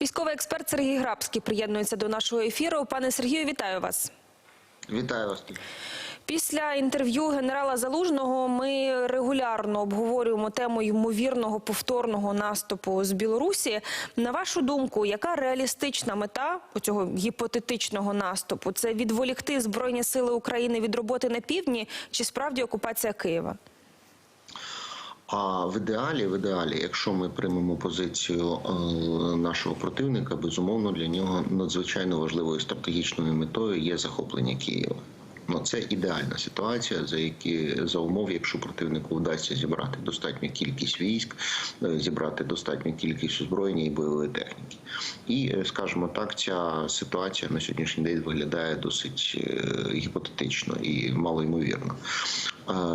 Військовий експерт Сергій Грабський приєднується до нашого ефіру. Пане Сергію, вітаю вас. Вітаю вас. Після інтерв'ю генерала Залужного ми регулярно обговорюємо тему ймовірного повторного наступу з Білорусі. На вашу думку, яка реалістична мета цього гіпотетичного наступу? Це відволікти збройні сили України від роботи на півдні чи справді окупація Києва? А в ідеалі, в ідеалі, якщо ми приймемо позицію е, нашого противника, безумовно для нього надзвичайно важливою стратегічною метою є захоплення Києва. Ну, це ідеальна ситуація, за які за умов, якщо противнику вдасться зібрати достатню кількість військ, е, зібрати достатню кількість озброєння і бойової техніки. І е, скажімо так, ця ситуація на сьогоднішній день виглядає досить гіпотетично і малоймовірно.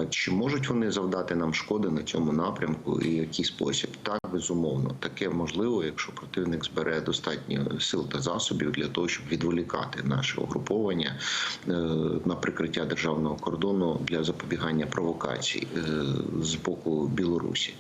Чи можуть вони завдати нам шкоди на цьому напрямку і який спосіб? Так, безумовно, таке можливо, якщо противник збере достатньо сил та засобів для того, щоб відволікати наше угруповання е, на прикриття державного кордону для запобігання провокацій е, з боку Білорусі.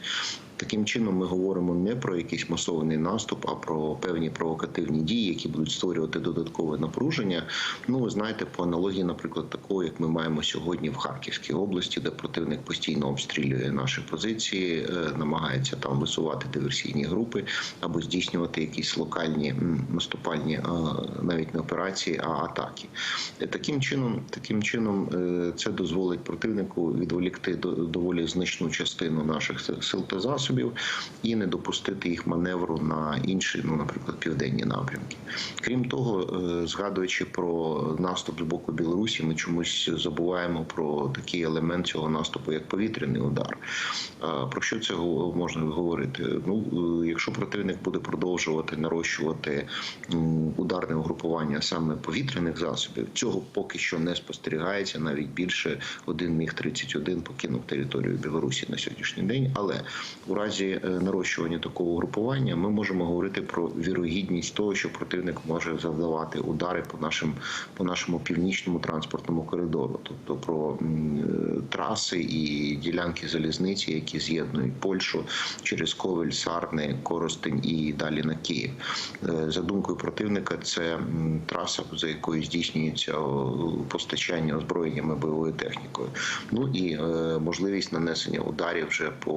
Таким чином, ми говоримо не про якийсь масований наступ, а про певні провокативні дії, які будуть створювати додаткове напруження. Ну, ви знаєте, по аналогії, наприклад, такого, як ми маємо сьогодні в Харківській області, де противник постійно обстрілює наші позиції, е, намагається там висувати диверсійні групи або здійснювати якісь локальні наступальні е, навіть не операції, а атаки. Е, Таким чином, таким чином, це дозволить противнику відволікти до- доволі значну частину наших сил та засобів і не допустити їх маневру на інші, ну наприклад, південні напрямки. Крім того, е, згадуючи про наступ з боку Білорусі, ми чомусь забуваємо про такий елемент цього наступу, як повітряний удар. Про що це можна говорити? Ну, е, якщо противник буде продовжувати нарощувати ударне угрупування саме повітряних засобів, цього поки що не спостерігається. Навіть більше один міг 31 покинув територію Білорусі на сьогоднішній день. Але у разі е, нарощування такого угрупування ми можемо говорити про вірогідність того, що противник може завдавати удари по нашим по нашому північному транспортному коридору, тобто про е, траси і ділянки залізниці, які з'єднують Польщу через Ковель, Сарни, Коростень і далі на Київ. Е, За думкою противника, це траса, за якою здійснюється постачання озброєннями бойовою технікою. Ну і можливість нанесення ударів вже по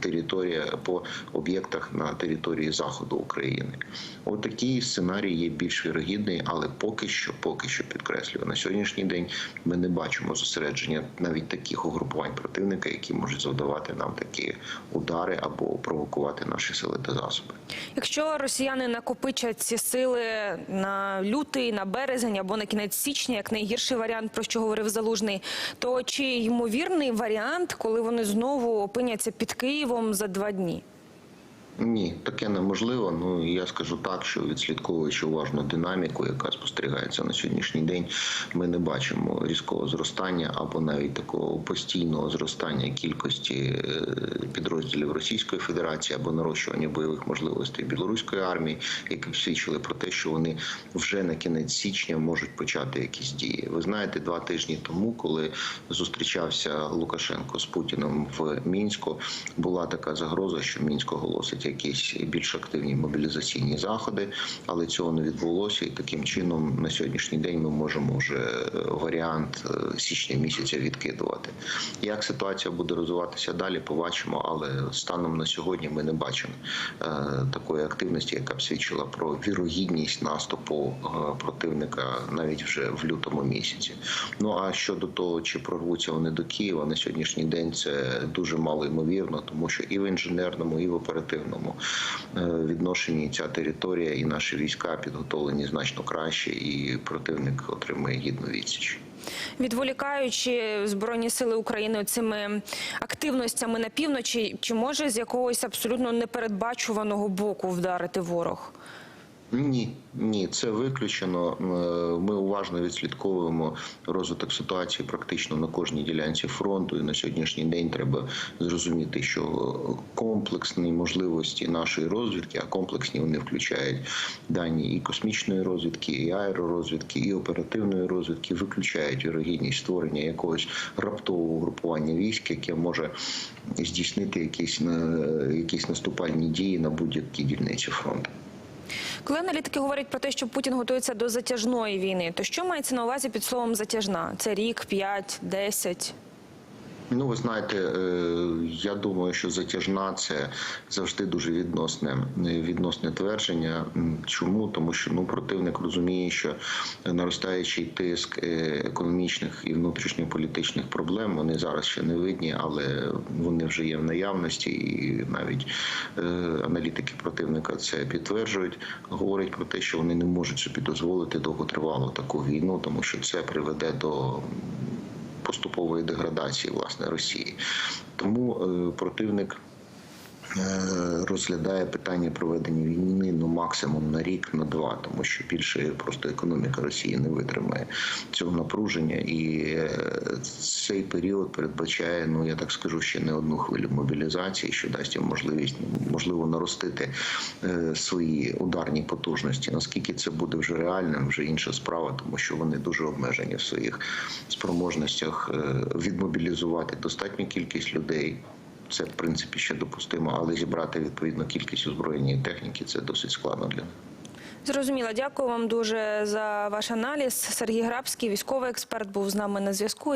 території, по об'єктах на території заходу України. От такий сценарій є більш вірогідний, але поки що, поки що підкреслюю, на сьогоднішній день ми не бачимо зосередження навіть таких угрупувань противника, які можуть завдавати нам такі удари або провокувати наші сили та засоби. Якщо росіяни накопичать ці сили на лютий, на березень або на кінець січня, як найгірший варіант, про що говорив залужний, то чи ймовірний варіант, коли вони знову опиняться під Києвом за два дні? Ні, таке неможливо. Ну я скажу так, що відслідковуючи уважно динаміку, яка спостерігається на сьогоднішній день, ми не бачимо різкого зростання або навіть такого постійного зростання кількості е, підрозділів Російської Федерації або нарощування бойових можливостей білоруської армії, які б свідчили про те, що вони вже на кінець січня можуть почати якісь дії. Ви знаєте, два тижні тому, коли зустрічався Лукашенко з Путіним в мінську, була така загроза, що мінськ оголосить якісь більш активні мобілізаційні заходи, але цього не відбулося. І таким чином на сьогоднішній день ми можемо вже е, варіант е, січня місяця відкидувати. Як ситуація буде розвиватися далі, побачимо. Але станом на сьогодні ми не бачимо е, такої активності, яка б свідчила про вірогідність наступу противника навіть вже в лютому місяці. Ну а щодо того, чи прорвуться вони до Києва на сьогоднішній день, це дуже мало ймовірно, тому що і в інженерному, і в оперативному е, відношенні ця територія і наші війська підготовлені значно краще, і противник отримує гідну відсіч. Відволікаючи збройні сили України цими активностями на півночі, чи може з якогось абсолютно непередбачуваного боку вдарити ворог? Ні, ні, це виключено. Е, Ми уважно відслідковуємо розвиток ситуації практично на кожній ділянці фронту. І на сьогоднішній день треба зрозуміти, що комплексні можливості нашої розвідки, а комплексні вони включають дані і космічної розвідки, і аеророзвідки, і оперативної розвідки, виключають вірогідність створення якогось раптового групування військ, яке може здійснити якісь на якісь наступальні дії на будь-якій дільниці фронту. Коли аналітики говорять про те, що Путін готується до затяжної війни, то що мається на увазі під словом затяжна? Це рік, п'ять, десять? Ну, ви знаєте, е, я думаю, що затяжна це завжди дуже відносне відносне твердження. Чому? Тому що ну противник розуміє, що наростаючий тиск е, економічних і внутрішньополітичних проблем вони зараз ще не видні, але вони вже є в наявності, і навіть е, аналітики противника це підтверджують. Говорять про те, що вони не можуть собі дозволити довготривалу таку війну, тому що це приведе до поступової деградації власне Росії. Тому е, противник. Е, Розглядає питання проведення війни ну максимум на рік, на два, тому що більше просто економіка Росії не витримає цього напруження, і е, цей період передбачає, ну я так скажу, ще не одну хвилю мобілізації, що дасть їм можливість можливо наростити е, свої ударні потужності. Наскільки це буде вже реальним, вже інша справа, тому що вони дуже обмежені в своїх спроможностях відмобілізувати достатню кількість людей. Це в принципі ще допустимо, але зібрати відповідну кількість озброєння і техніки це досить складно для них. Зрозуміло. Дякую вам дуже за ваш аналіз. Сергій Грабський, військовий експерт, був з нами на зв'язку.